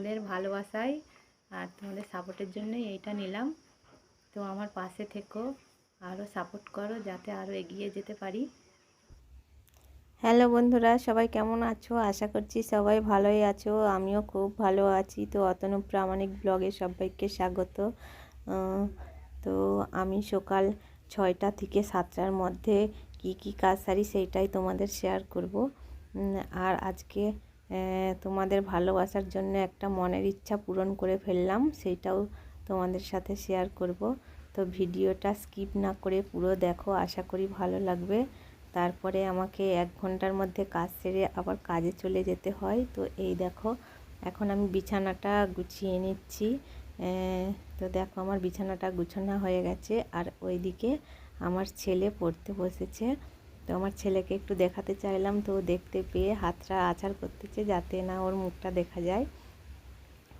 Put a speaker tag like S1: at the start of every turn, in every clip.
S1: তোমাদের ভালোবাসায় আর তোমাদের সাপোর্টের জন্যই এইটা নিলাম। তো আমার পাশে থেকো আরও সাপোর্ট করো যাতে আরও এগিয়ে যেতে পারি।
S2: হ্যালো বন্ধুরা, সবাই কেমন আছো? আশা করছি সবাই ভালোই আছো, আমিও খুব ভালো আছি। তো অতনু প্রামাণিক ব্লগে সবাইকে স্বাগত। তো আমি সকাল ছয়টা থেকে সাতটার মধ্যে কি কি কাজ সারি সেইটাই তোমাদের শেয়ার করব। আর আজকে তোমাদের ভালোবাসার জন্য একটা মনের ইচ্ছা পূরণ করে ফেললাম, সেইটাও তোমাদের সাথে শেয়ার করব। তো ভিডিওটা স্কিপ না করে পুরো দেখো, আশা করি ভালো লাগবে। তারপরে আমাকে এক ঘণ্টার মধ্যে কাজ সেরে আবার কাজে চলে যেতে হয়। তো এই দেখো, এখন আমি বিছানাটা গুছিয়ে নিচ্ছি। তো দেখো আমার বিছানাটা গুছানো হয়ে গেছে। আর ওইদিকে আমার ছেলে পড়তে বসেছে। তো আমার ছেলেকে একটু দেখাতে চাইলাম তো দেখতে পেয়ে হাতটা আচার করতেছে যাতে না ওর মুখটা দেখা যায়।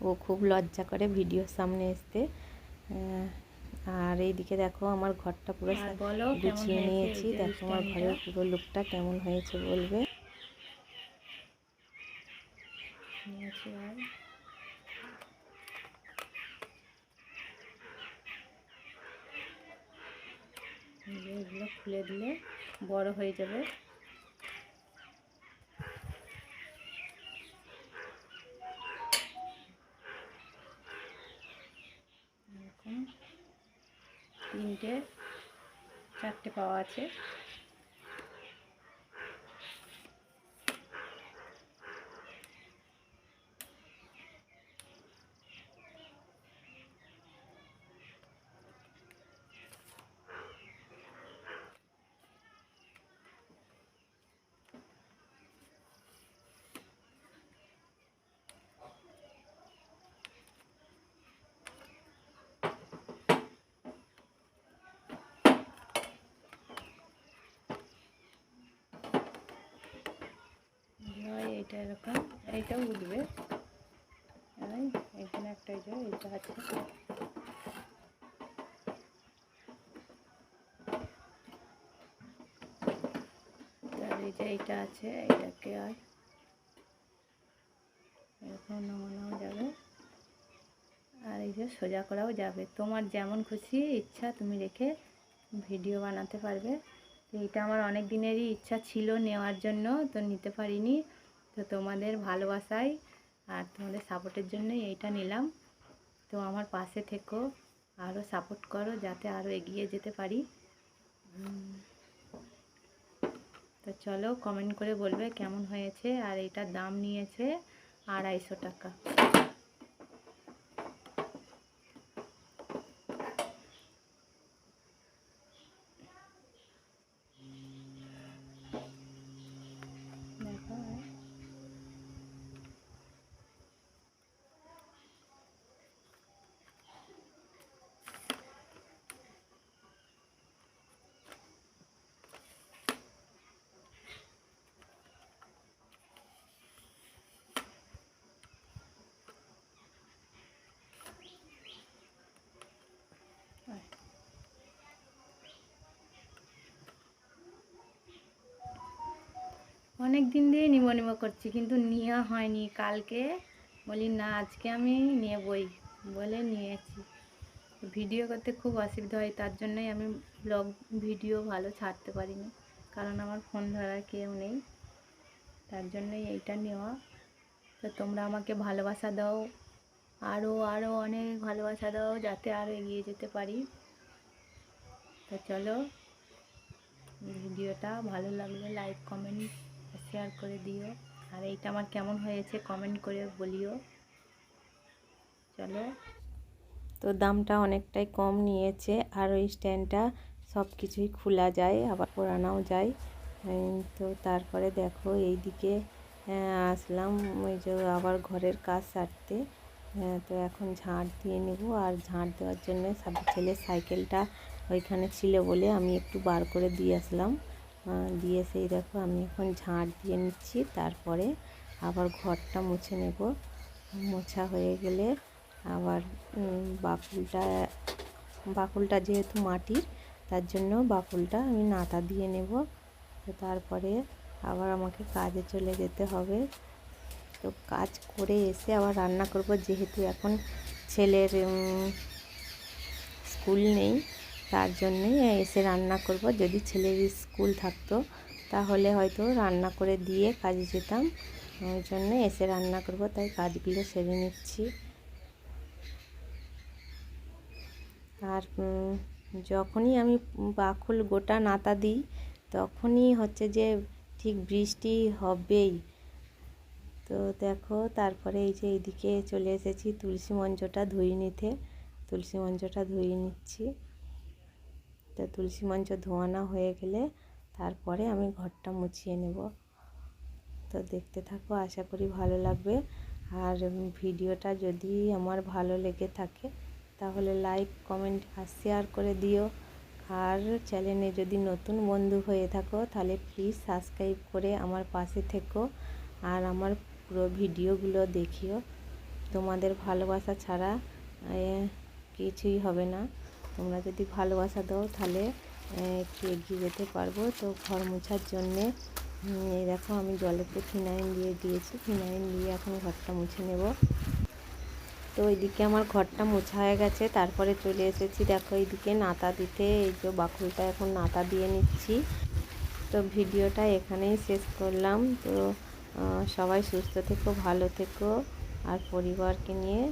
S2: ও খুব লজ্জা করে ভিডিওর সামনে আসতে আর এইদিকে দেখো আমার ঘরটা পুরো গুছিয়ে নিয়েছি। দেখো আমার? ঘরের পুরো লুকটা কেমন হয়েছে বলবে?
S1: এগুলো খুলে দিলে। বড় হয়ে যাবে। তিনটে চারটে পাওয়া আছে হয় এটা এরকম এইটাও উঠবে। এখানে একটা এই যে এইটা আছে। এই যে এইটা আছে এটাকে আর এরকম নামানো যাবে। আর এই যে সোজা করাও যাবে। তোমার যেমন খুশি ইচ্ছা, তুমি রেখে ভিডিও বানাতে পারবে। এটা আমার অনেক দিনেরই ইচ্ছা ছিল নেওয়ার জন্য, তো নিতে পারিনি। তো তোমাদের ভালোবাসায় আর তোমাদের সাপোর্টের জন্য এইটা নিলাম। তো আমার পাশে থেকো আরও সাপোর্ট করো যাতে আরও এগিয়ে যেতে পারি। তো চলো কমেন্ট করে বলবে কেমন হয়েছে আর এটার দাম নিয়েছে আড়াইশো টাকা দেখো অনেক দিন দিয়ে নিবো নিবো করছি, কিন্তু নেওয়া হয়নি। কালকে বলি, না, আজকে আমি নেবই। বলে নিয়েছি। ভিডিও করতে খুব অসুবিধা হয়, তার জন্যই আমি ব্লগ ভিডিও ভালো ছাড়তে পারিনি, কারণ আমার ফোন ধরার কেউ নেই। তার জন্যই এইটা নেওয়া। তো তোমরা আমাকে ভালোবাসা দাও আরও আরও অনেক ভালোবাসা দাও, যাতে আরও এগিয়ে যেতে পারি। তো চলো, ভিডিওটা ভালো লাগলে লাইক কমেন্ট শেয়ার করে দিও। আর এইটা আমার কেমন হয়েছে কমেন্ট করে বলিও। চলো।
S2: তো দামটা অনেকটাই কম নিয়েছে আর ওই স্ট্যান্ডটা সব কিছুই খোলা যায় আবার পরানোও যায়। তো তারপরে দেখো এইদিকে আহ, আসলাম ওই যে আবার ঘরের কাজ সারতে। আহ, তো এখন ঝাঁট দিয়ে নেব আর ঝাঁট দেওয়ার জন্য সব ছেলের সাইকেলটা ওইখানে ছিল বলে আমি একটু বার করে দিয়ে আসলাম। দিয়ে সেই দেখো আমি এখন ঝাঁট দিয়ে নিচ্ছি, তারপরে আবার ঘরটা মুছে নেব। মোছা হয়ে গেলে আবার বাকুলটা বাকুলটা যেহেতু মাটির, তার জন্য বাকুলটা আমি নাতা দিয়ে নেব। তো তারপরে আবার আমাকে কাজে চলে যেতে হবে। তো কাজ করে এসে আবার রান্না করব, যেহেতু এখন ছেলের স্কুল নেই। তার জন্যে এসে রান্না করব। যদি ছেলের স্কুল থাকতো, তাহলে হয়তো রান্না করে দিয়ে কাজে যেতাম। ওই জন্য এসে রান্না করব, তাই কাজগুলো সেরে নিচ্ছি। আর যখনই আমি বাকুল গোটা নাতা দিই, তখনই হচ্ছে যে ঠিক বৃষ্টি হবেই। তো দেখো, তারপরে এই যে এইদিকে চলে এসেছি, তুলসী মঞ্চটা ধুয়ে নিতে। তুলসী মঞ্চটা ধুয়ে নিচ্ছি। তো তুলসী মঞ্চ ধোয়ানো হয়ে গেলে তারপরে আমি ঘরটা মুছিয়ে নেব। তো দেখতে থাকো, আশা করি ভালো লাগবে। আর ভিডিওটা যদি আমার ভালো লেগে থাকে, তাহলে লাইক, কমেন্ট আর শেয়ার করে দিও। আর চ্যানেলে যদি নতুন বন্ধু হয়ে থাকো, তাহলে প্লিজ সাবস্ক্রাইব করে আমার পাশে থেকো আর আমার পুরো ভিডিওগুলো দেখিও। তোমাদের ভালোবাসা ছাড়া কিছুই হবে না। তোমরা যদি ভালোবাসা দাও, তাহলে একটু এগিয়ে যেতে পারব। তো ঘর মোছার জন্যে দেখো আমি জলেতে ফিনাইল দিয়ে দিয়েছি। ফিনাইল দিয়ে এখন ঘরটা মুছে নেব। তো ওইদিকে আমার ঘরটা মোছা হয়ে গেছে। তারপরে চলে এসেছি, দেখো এইদিকে নাতা দিতে। এই যে বাকুলটা এখন নাতা দিয়ে নিচ্ছি। তো ভিডিওটা এখানেই শেষ করলাম। তো সবাই সুস্থ থেকো, ভালো থেকো, আর পরিবারকে নিয়ে